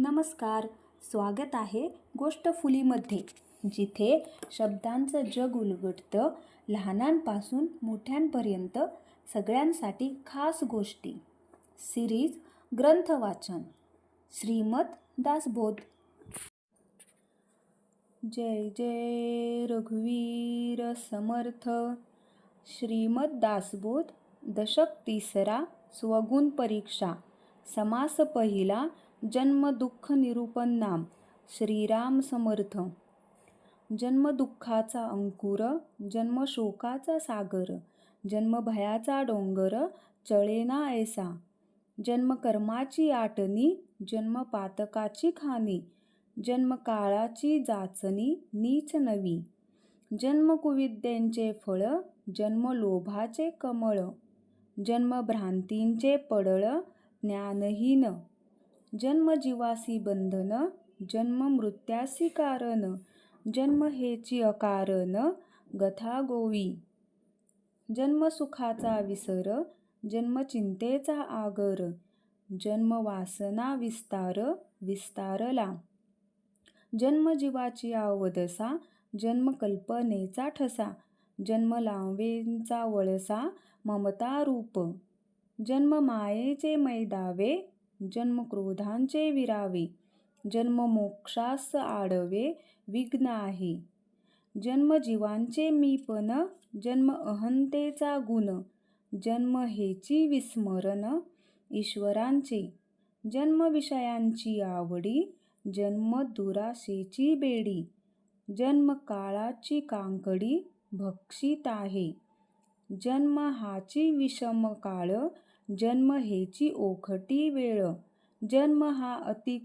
नमस्कार स्वागत आहे गोष्ट फुलीमध्ये जिथे शब्दांचं जग उलगडतं लहानांपासून मोठ्यांपर्यंत सगळ्यांसाठी खास गोष्टी. सिरीज ग्रंथ वाचन. श्रीमत दासबोध. जय जय रघुवीर समर्थ. श्रीमद दासबोध दशक तिसरा स्वगुण परीक्षा. समास पहिला जन्म दुःख निरूपण नाम श्रीराम समर्थ. जन्म दुःखाचा अंकुर जन्म शोकाचा सागर जन्म भयाचा डोंगर चळेना ऐसा. जन्म कर्माची आटणी जन्म पातकाची खाणी जन्म काळाची जाचणी नीच नवी. जन्म कुविद्यांचे फळ जन्म लोभाचे कमळ. जन्म भ्रांतींचे पडळ ज्ञानहीन. जन्मजीवासी बंधन जन्म मृत्यासी कारण जन्म हेची अकारण गथा गोवी. जन्म सुखाचा विसर जन्म चिंतेचा आगर जन्म वासना विस्तार विस्तारला. जन्म जीवाची आवदसा जन्म कल्पनेचा ठसा जन्मलांवेंचा वळसा ममता रूप. जन्म मायेचे मैदावे जन्म क्रोधांचे विरावे. जन्म मोक्षास आडवे विघ्न आहे. जन्म जीवांचे मीपण जन्म अहंतेचा गुण जन्म हेची विस्मरण ईश्वरांचे. जन्म विषयांची आवडी जन्म दुराशेची बेडी जन्म काळाची कांकडी भक्षित आहे. जन्म हाची विषम काळ जन्म हेची ओखटी वेळ. जन्म हा अति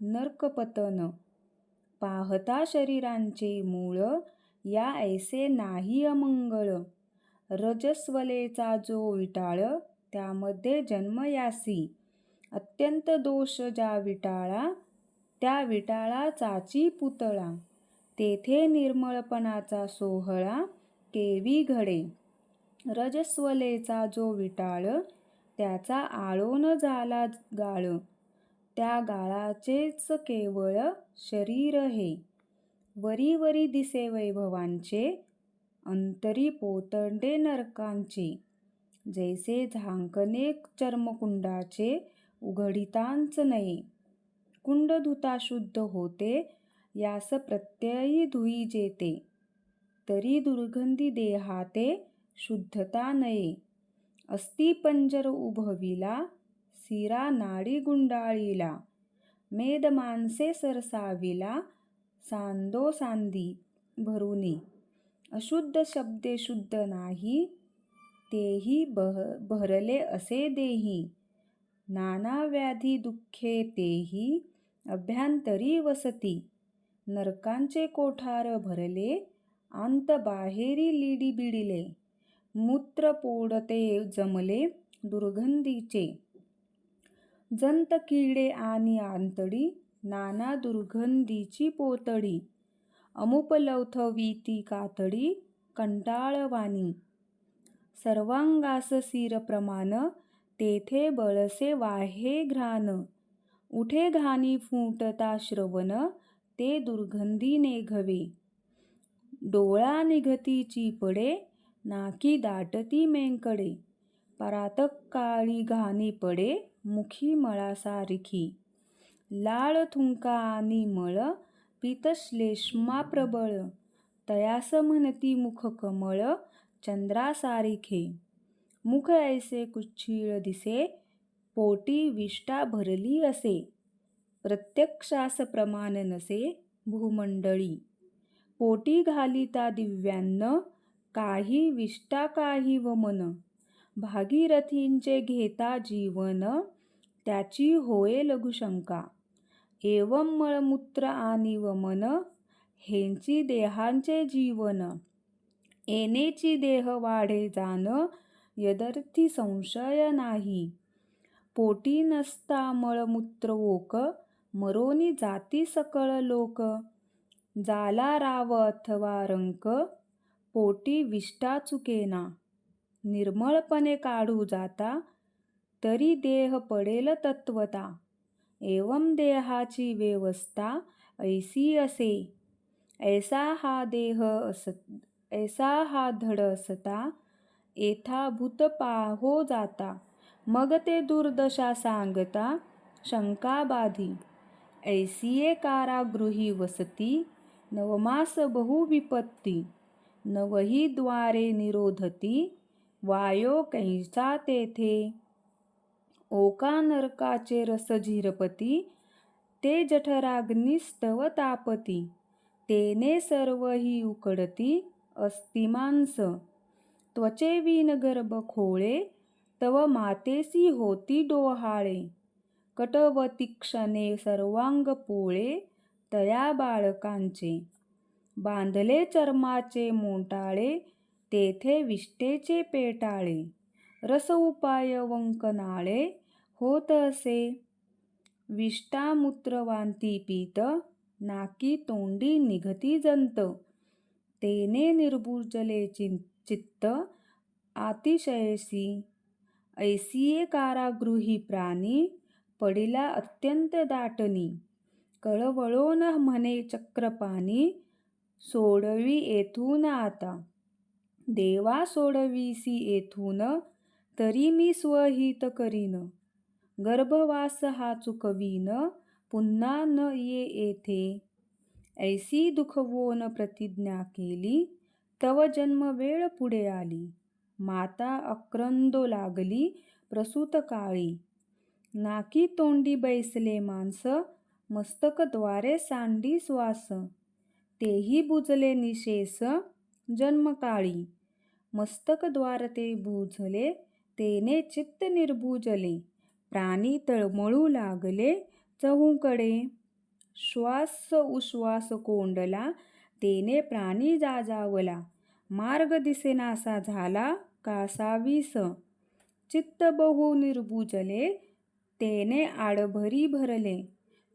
नर्कपतन. पाहता शरीरांचे मूळ या ऐसे नाही अमंगळ. रजस्वलेचा जो विटाळ त्यामध्ये जन्म यासी. अत्यंत दोष ज्या विटाळा त्या विटाळाचाची पुतळा. तेथे निर्मळपणाचा सोहळा केवी घडे. रजस्वलेचा जो विटाळ त्याचा आळोन झाला गाळ. त्या गाळाचेच केवळ शरीर हे. वरी वरी दिसे वैभवांचे अंतरी पोतंडे नरकांचे. जैसे झांकणे चर्मकुंडाचे उघडितांच नये. कुंड धुता शुद्ध होते यास प्रत्ययी धुई जेते. तरी दुर्गंधी देहाते शुद्धता नये. अस्ति पंजर उभविला सिरा नाडी गुंडाळीला. मेद माणसे सरसाविला सांदो सांदी भरुनी. अशुद्ध शब्दे शुद्ध नाही तेही बह भरले असे देही. नाना व्याधी दुःखे तेही अभ्यंतरी वसती. नरकांचे कोठार भरले अंत बाहेरी लिडी बिडिले. मूत्र पोडते जमले दुर्गंधीचे. जंत किडे आणि आंतडी नाना दुर्गंधीची पोतडी अमुपलवथवीती कातडी कंटाळवाणी. सर्वांगास सिरप्रमाण तेथे बळसे वाहे घ्राण. उठे घाणी फुटता श्रवण ते दुर्गंधी नेघवे. डोळा निघतीची पडे नाकी दाटती मेंकडे. परातक काळी घाणी पडे मुखी मळासारखी. लाळ थुंका आणि मळ पीतश्लेष्मा प्रबळ. तयास म्हणती मुख कमळ चंद्रासारिखे. मुख ऐसे कुच्छीळ दिसे पोटी विष्टा भरली असे. प्रत्यक्षास प्रमाण नसे भूमंडळी. पोटी घालिता दिव्यान्न काही विष्टा काही वमन भागीरथींचे घेता जीवन त्याची होय लघुशंका एवं मळमूत्र आणि वमन हेंची देहांचे जीवन. येनेची देह वाढे जाण यदर्थी संशय नाही. पोटी नसता मळमूत्र ओक मरोनी जाती सकळ लोक. जाला राव अथवा रंक पोटी विष्टा चुकेना. निर्मळपणे काढू जाता तरी देह पडेल तत्वता. एवं देहाची व्यवस्था ऐसी असे. ऐसा हा देह अस ऐसा हा धड असता एथा भूत पाहो जाता. मग ते दुर्दशा सांगता शंकाबाधी. ऐसिये कारागृही वसती नवमास बहुविपत्ती नवही द्वारे निरोधती वायो कैसा तेथे? ओका नरकाचे रस झिरपती ते जठराग्निस्तव तापती तेने सर्व ही उकडती अस्तिमांस त्वचे विन गर्भ खोळे तव मातेसी होती डोहाळे. कटवतीक्षणे सर्वांग पोळे तया बाळकांचे बांधले चर्माचे मोंटाळे तेथे विष्टेचे पेटाळे रस उपाय वंकनाळे होत असे. विष्टामूत्रवांती पीत नाकी तोंडी निघती जंत. तेने निर्भुजले चित्त अतिशयसी. ऐसिये कारागृही प्राणी पडिला अत्यंत दाटनी कळवळोन म्हणे चक्रपाणी सोडवी येथून आता. देवा सोडवीसी येथून तरी मी स्वहित करीन. गर्भवास हा चुकवीन पुन्हा न ये येथे. ऐसी दुखवोन प्रतिज्ञा केली तव जन्म वेळ पुढे आली. माता अक्रंदो लागली प्रसूत काळी. नाकी तोंडी बैसले माणसं मस्तकद्वारे सांडी श्वास तेही बुजले निशेष जन्मकाळी. मस्तकद्वार ते बुजले तेने चित्त निर्भुजले प्राणी तळमळू लागले चहूकडे. श्वास उश्वास कोंडला तेने प्राणी जाजावला मार्ग दिसेनासा झाला कासावीस चित्त बहु निर्भुजले तेने आडभरी भरले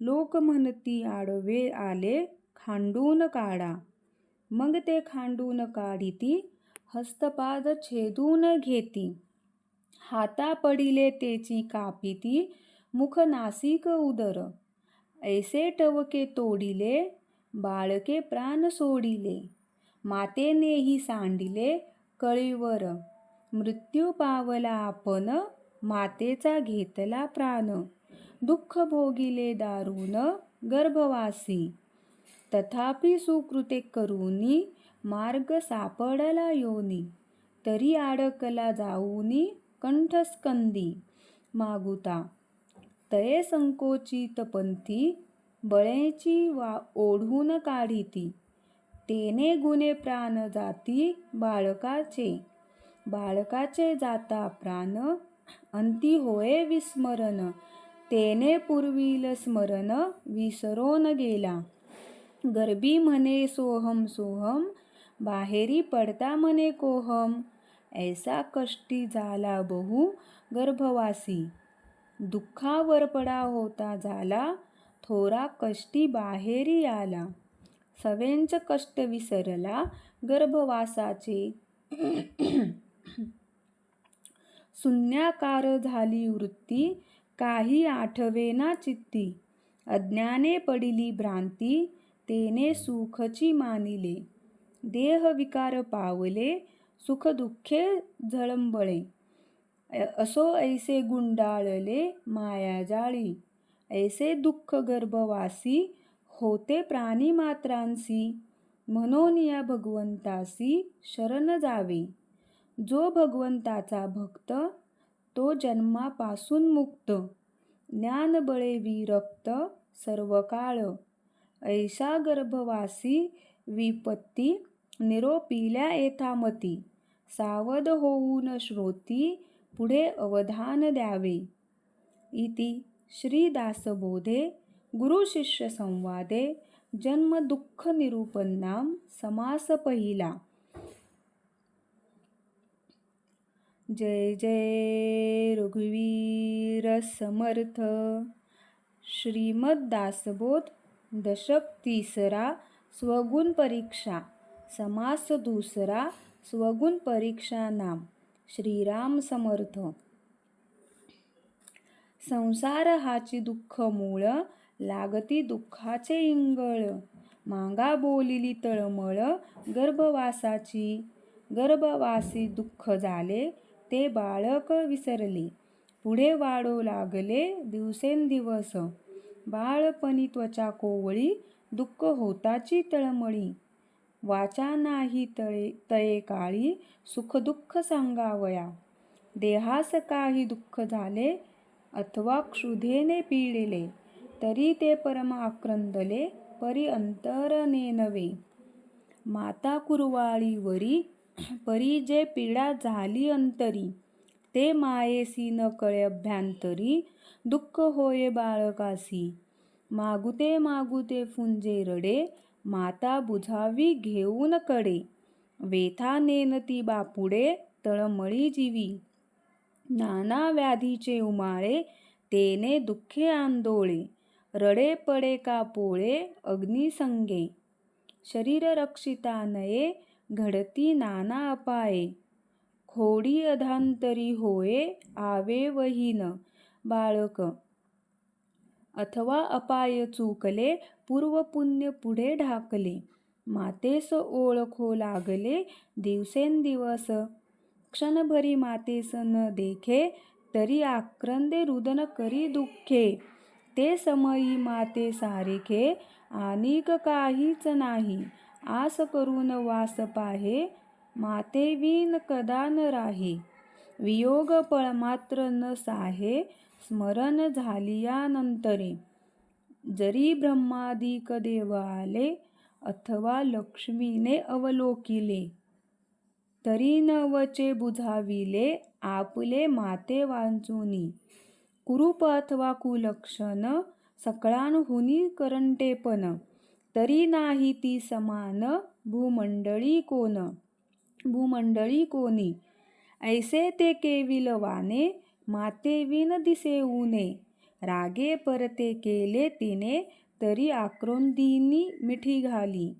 लोक म्हणती आडवे आले खांडून काढा. मग ते खांडून काढिती हस्तपाद छेदून घेती. हाता पडिले तेची कापिती मुख नासिक उदर. ऐसे टवके तोडिले बाळके प्राण सोडिले. मातेनेही सांडिले कळीवर. मृत्यू पावला आपण मातेचा घेतला प्राण. दुःख भोगिले दारुण गर्भवासी. तथापि सुकृते करूनी मार्ग सापडला योनी तरी आडकला जाऊनी कंठस्कंदी. मागुता तये संकोचित पंथी बळेची वा ओढून काढिती. तेने गुणे प्राण जाती बाळकाचे. बाळकाचे जाता प्राण अंती होय विस्मरण. तेने पूर्वील स्मरण विसरोन गेला. गरबी म्हणे सोहम सोहम बाहेरी पडता म्हणे कोहम. ऐसा कष्टी झाला बहु गर्भवासी. दुःखावर पडा होता झाला थोरा कष्टी बाहेरी आला. सवेंच कष्ट विसरला गर्भवासाचे. शून्याकार झाली वृत्ती काही आठवेना चित्ती. अज्ञाने पडिली भ्रांती तेने सुखची मानिले. देह विकार पावले सुख दुःखे झळंबळे असो ऐसे गुंडाळले मायाजाळी ऐसे दुःख गर्भवासी होते प्राणी मात्रांसी म्हणून या भगवंतासी शरण जावे. जो भगवंताचा भक्त तो जन्मापासून मुक्त. ज्ञानबळे विरक्त सर्व काळ ऐसा गर्भवासी विपत्ती निरोपिल्या येथामती सावध होऊन श्रोती पुढे अवधान द्यावे. इति श्रीदासबोधे गुरुशिष्यसंवादे जन्मदुःखनिरूपन्नाम समास पहिला. जय जय रघुवीर समर्थ श्रीमद्दासबोध दशक तिसरा स्वगुण परीक्षा समास दुसरा स्वगुण परीक्षा नाम श्रीराम समर्थ. संसार हाची दुःख मूळ लागती दुःखाचे इंगळ. मांगा बोलिली तळमळ गर्भवासाची गर्भवासी दुःख झाले ते बाळक विसरले. पुढे वाढू लागले दिवसेंदिवस. बाळपणी त्वचा कोवळी दुःख होताची तळमळी. वाचा नाही तळे तये काळी सुखदुःख सांगावया देहास काही दुःख झाले अथवा क्षुधेने पीडिले तरी ते परमाक्रंदले परी अंतरने नवे. माता कुरवाळीवरी परी जे पीडा झाली अंतरी. ते मायेसी न कळे अभ्यांतरी दुःख होये बाळकासी. मागुते मागुते फुंजे रडे माता बुझावी घेऊन कडे. वेथा नेनती बापुडे तळमळी जीवी. नाना व्याधीचे उमाळे तेने दुःखे आंदोळे. रडे पडे का पोळे अग्निसंगे शरीर रक्षिता नये घडती नाना अपाये. खोडी अधांतरी होये आवे वहीन बाळक. अथवा अपाय चुकले पूर्व पुण्य पुढे ढाकले. मातेस ओळखो लागले दिवसेंदिवस. क्षणभरी मातेस न देखे तरी आक्रंदे रुदन करी दुःखे. ते समयी माते सारिखे आनिक काहीच नाही. आस करून वास पाहे माते विन कदा न राही. वियोग पळमात्र न साहे स्मरण झालियानंतरे. जरी ब्रह्मादिक देव आले अथवा लक्ष्मीने अवलोकिले तरी न वचे बुझाविले आपले माते वांचुनी. कुरूप अथवा कुलक्षण सकळांहुनी करंटेपण तरी नाही ती समान भूमंडळी कोण? भूमंडळी कोणी? ऐसे ते केविलवाने माते विन दिसे ऊने. रागे परते केले तिने तरी आक्रोंदिनी मिठी घाली.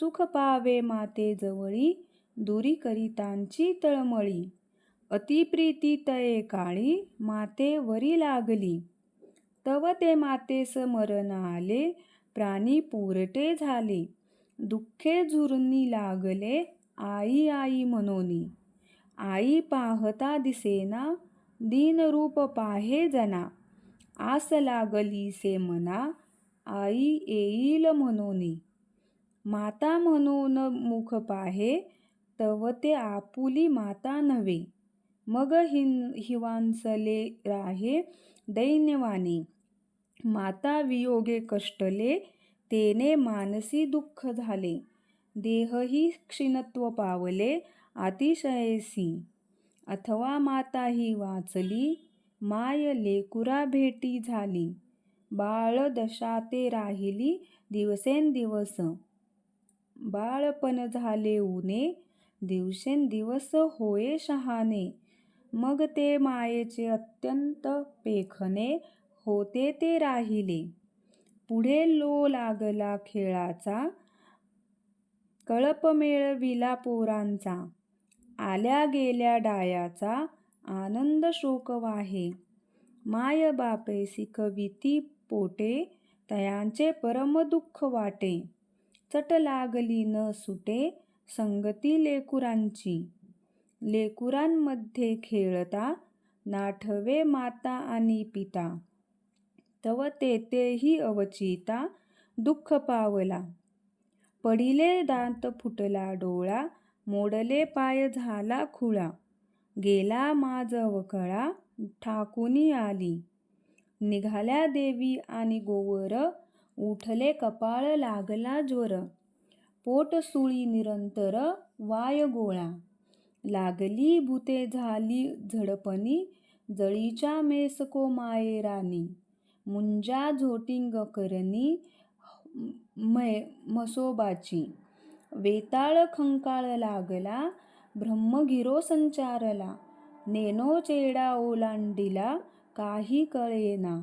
सुख पावे माते जवळी दुरी करितांची तळमळी. अतिप्रीती तये काळी माते वरी लागली. तव ते माते स्मरण आले प्राणी पुरटे झाले. दुःखे झुरणी लागले आई आई म्हणोनी. आई पाहता दिसेना दीनरूप पाहे जना. आस लागली से मना आई येईल म्हणोनी. माता म्हणून मुख पाहे तव ते आपुली माता नव्हे. मग हिन हिवांसले राहे दैन्यवानी माता वियोगे कष्टले तेने मानसी दुःख झाले. देहही क्षीणत्व पावले अतिशयसी अथवा माता ही वाचली माय लेकुरा भेटी झाली. बाळ दशा ते राहिली दिवसेंदिवस. बाळपण झाले ऊने दिवसेंदिवस होये शहाणे. मग ते मायेचे अत्यंत पेखणे होते ते राहिले. पुढे लो लागला खेळाचा कळप मेळविला पोरांचा. आल्या गेल्या डायाचा आनंद शोक वाहे माय बापे कविती पोटे तयांचे परम दुःख वाटे. चट लागली न सुटे संगती लेकुरांची. लेकुरांमध्ये खेळता नाठवे माता आणि पिता. तव तेथेही अवचिता दुःख पावला. पडिले दांत फुटला डोळा मोडले पाय झाला खुळा. गेला माज वकळा ठाकुनी आली. निघाल्या देवी आणि गोवर उठले कपाळ लागला ज्वर. पोट सुळी निरंतर वाय गोळा. लागली भूते झाली झडपणी जळीच्या मेसको मायेरानी. मुंजा झोटिंग करणी मै मसोबाची. वेताळ खंकाळ लागला ब्रह्मगिरो संचारला. नेनो चेडा ओलांडिला काही कळेना.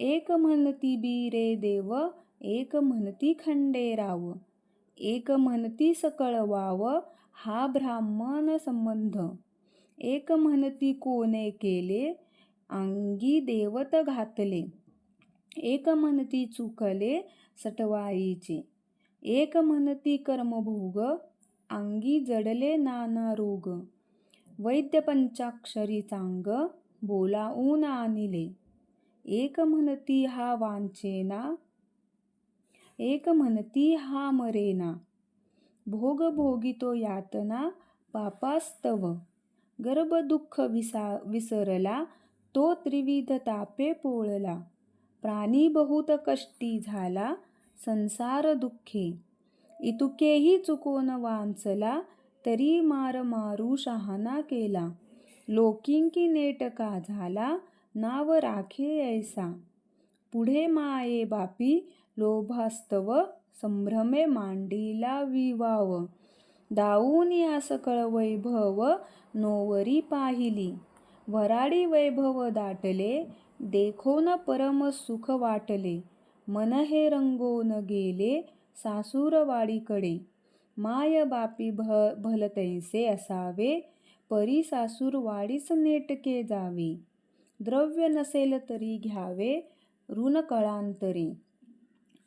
एक म्हणती बीरे देव एक म्हणती खंडेराव एक म्हणती सकळ वाव हा ब्राह्मण संबंध. एक म्हणती कोणे केले अंगी देवत घातले. एक म्हणती चुकले सटवाईचे एक म्हणती कर्मभोग अंगी जडले नाना रोग वैद्य पंचाक्षरी चांग बोलावून आणिले एक म्हणती हा वांचेना एक म्हणती हा मरेना भोग भोगितो यातना पापास्तव गर्भ दुःख विसा विसरला तो त्रिविध तापे पोळला प्राणी बहुत कष्टी झाला संसार दुःखे. इतुकेही चुकोन वांचला तरी मार मारू शहाणा केला. लोकिंकी नेटका झाला नाव राखे ऐसा. पुढे माये बापी लोभास्तव संभ्रमे मांडीला विवाव. दाऊन या सकळ वैभव नोवरी पाहिली. वराडी वैभव दाटले देखोन परम सुख वाटले. मन हे रंगोन गेले सासूरवाडीकडे. माय बापी भ भलतैसे असावे परी सासूरवाडीस नेटके जावे. द्रव्य नसेल तरी घ्यावे ऋण कळांतरे.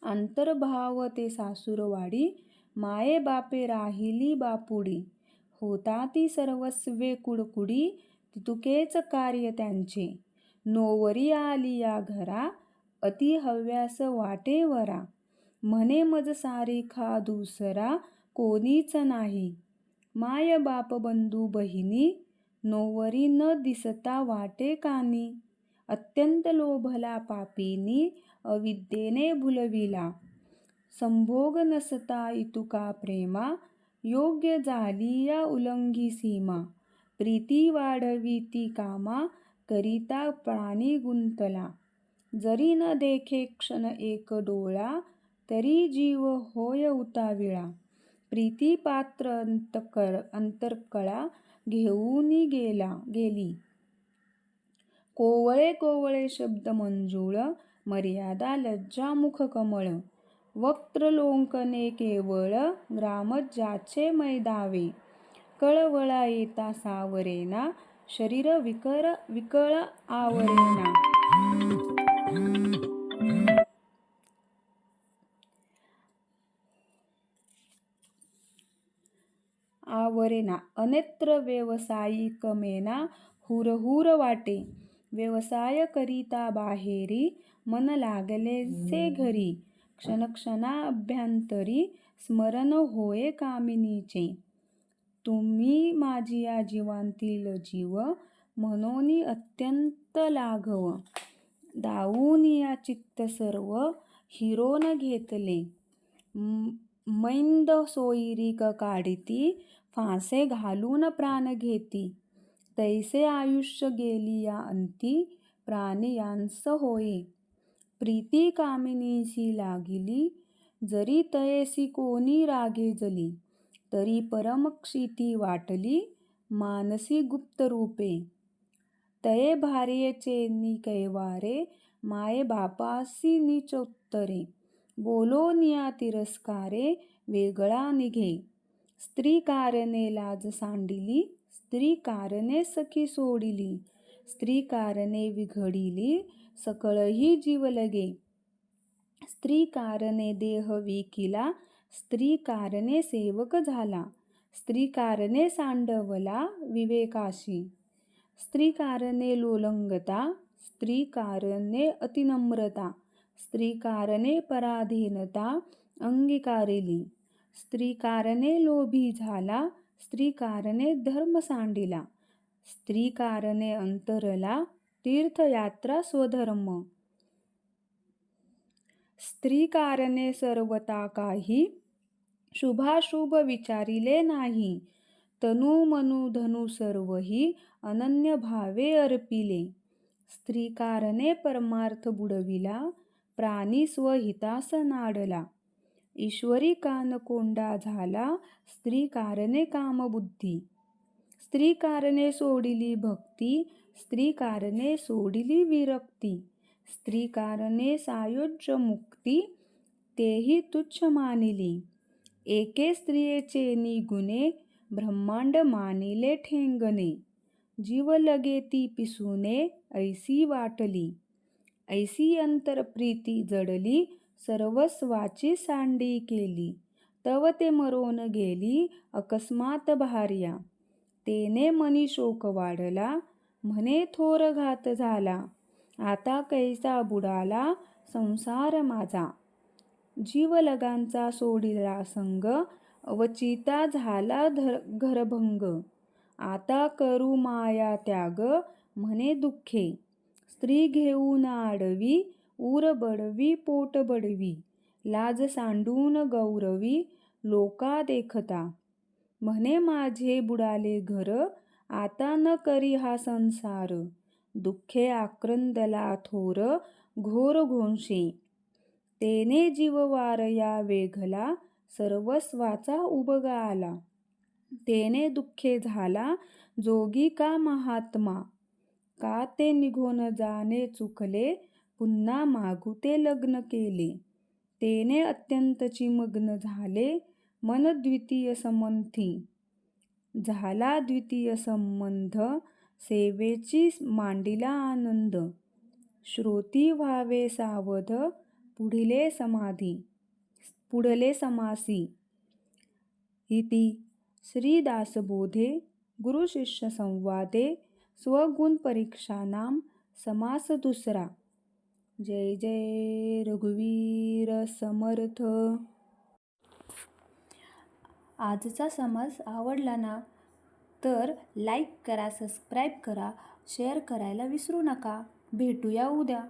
अंतर्भाव ते सासूरवाडी माये बापे राहिली बापुडी. होता ती सर्वस्वे कुडकुडी तितुकेच कार्य त्यांचे. नोवरी आली या घरा अति हव्यास वाटे वरा. म्हणे मज सारी खा दुसरा कोणीच नाही. माय बाप बंधू बहिणी नोवरी न दिसता वाटे कानी. अत्यंत लोभला पापीनी अविद्येने भुलविला. संभोग नसता इतुका प्रेमा योग्य झाली या उलंघी सीमा. प्रीती वाढवी ती कामा करिता प्राणी गुंतला. जरी न देखे क्षण एक डोळा तरी जीव होय उताविळा. प्रीती पात्र अंतकर अंतरकळा घेऊन गेला गेली. कोवळे कोवळे शब्द मंजुळ मर्यादा लज्जा मुख कमळ. वक्त्र लोंकने केवळ ग्रामज्याचे मैदावे. कळवळा येता सावरेना शरीर विकर विकळ आवरेना. आवरेना. अनेत्र व्यावसायिकमेना हुरहुर वाटे. व्यवसाय करिता बाहेरी मन लागलेचे घरी. क्षणक्षणाभ्यंतरी स्मरण होय कामिनीचे. तुम्ही माझी या जीवांतील जीव म्हणून अत्यंत लाघव. दाऊन या चित्त सर्व हिरोन घेतले. मैंद सोयरीक काढिती फासे घालून प्राण घेती. तैसे आयुष्य गेली या अंती प्राणी यांस होये. प्रीती कामिनीशी लागिली जरी तयेसी कोणी रागे जली. तरी परमक्षिती वाटली मानसी गुप्त रूपे तये भार्येचे नि कैवारे माये बापासी निचोत्तरे. उत्तरे बोलोनिया तिरस्कारे वेगळा निघे. स्त्री कारणे लाज सांडिली स्त्री कारणे सखी सोडिली. स्त्री कारणे विघडिली सकळही जीव लगे. स्त्री कारणे देह विकिला स्त्री कारणे सेवक झाला. स्त्री कारणे सांडवला विवेकाशी. स्त्री कारणे लोलंगता स्त्री कारणे अतिनम्रता स्त्री कारणे पराधीनता अंगीकारिली. स्त्री कारणे लोभी झाला स्त्री कारणे धर्म सांडिला. स्त्री कारणे अंतरला तीर्थयात्रा स्वधर्म. स्त्री कारणे सर्वता काही शुभाशुभ विचारिले नाही. तनु मनु धनु सर्वही अनन्य भावे अर्पिले. स्त्री कारणे परमार्थ बुडविला प्राणी स्वहितास नाडला ईश्वरी कानकोंडा झाला स्त्री कारणे कामबुद्धी. स्त्री कारणे सोडिली भक्ती स्त्री कारणे सोडिली विरक्ती. स्त्री कारणे सायोज्य मुक्ती तेही तुच्छ मानिली. एके स्त्रियेचे निगुणे ब्रह्मांड मानिले ठेंगणे. जीव लगे ती पिसुने ऐसी वाटली. ऐसी अंतर प्रीती जडली सर्वस्वाची सांडी केली. तव ते मरोन गेली अकस्मात भार्या. तेने मनी शोक वाढला म्हणे थोर घात झाला. आता कैसा बुडाला संसार माझा. जीवलगांचा सोडिला संग वचिता झाला धर घरभंग. आता करू माया त्याग म्हणे दुःखे. स्त्री घेऊन आडवी उर बडवी पोट बडवी. लाज सांडून गौरवी लोका देखता. म्हणे माझे बुडाले घर आता न करी हा संसार. दुःखे आक्रंदला थोर घोर घोंशी. तेने जीववार या वेघला सर्वस्वाचा उबगा आला. तेने दुःखे झाला जोगी का महात्मा? का ते निघून जाणे चुकले? पुन्हा मागुते लग्न केले. तेने अत्यंत चिमग्न झाले. मन द्वितीय समंथी. झाला द्वितीय संबंध. सेवेची मांडिला आनंद. श्रोती व्हावे सावध. पुढिले समाधी पुढले समासी. इति श्रीदासबोधे गुरुशिष्यसंवादे स्वगुणपरीक्षानां समास दुसरा जय जय रघुवीर समर्थ. आजचा समाज आवडला ना तर लाईक करा सबस्क्राईब करा शेअर करायला विसरू नका. भेटूया उद्या.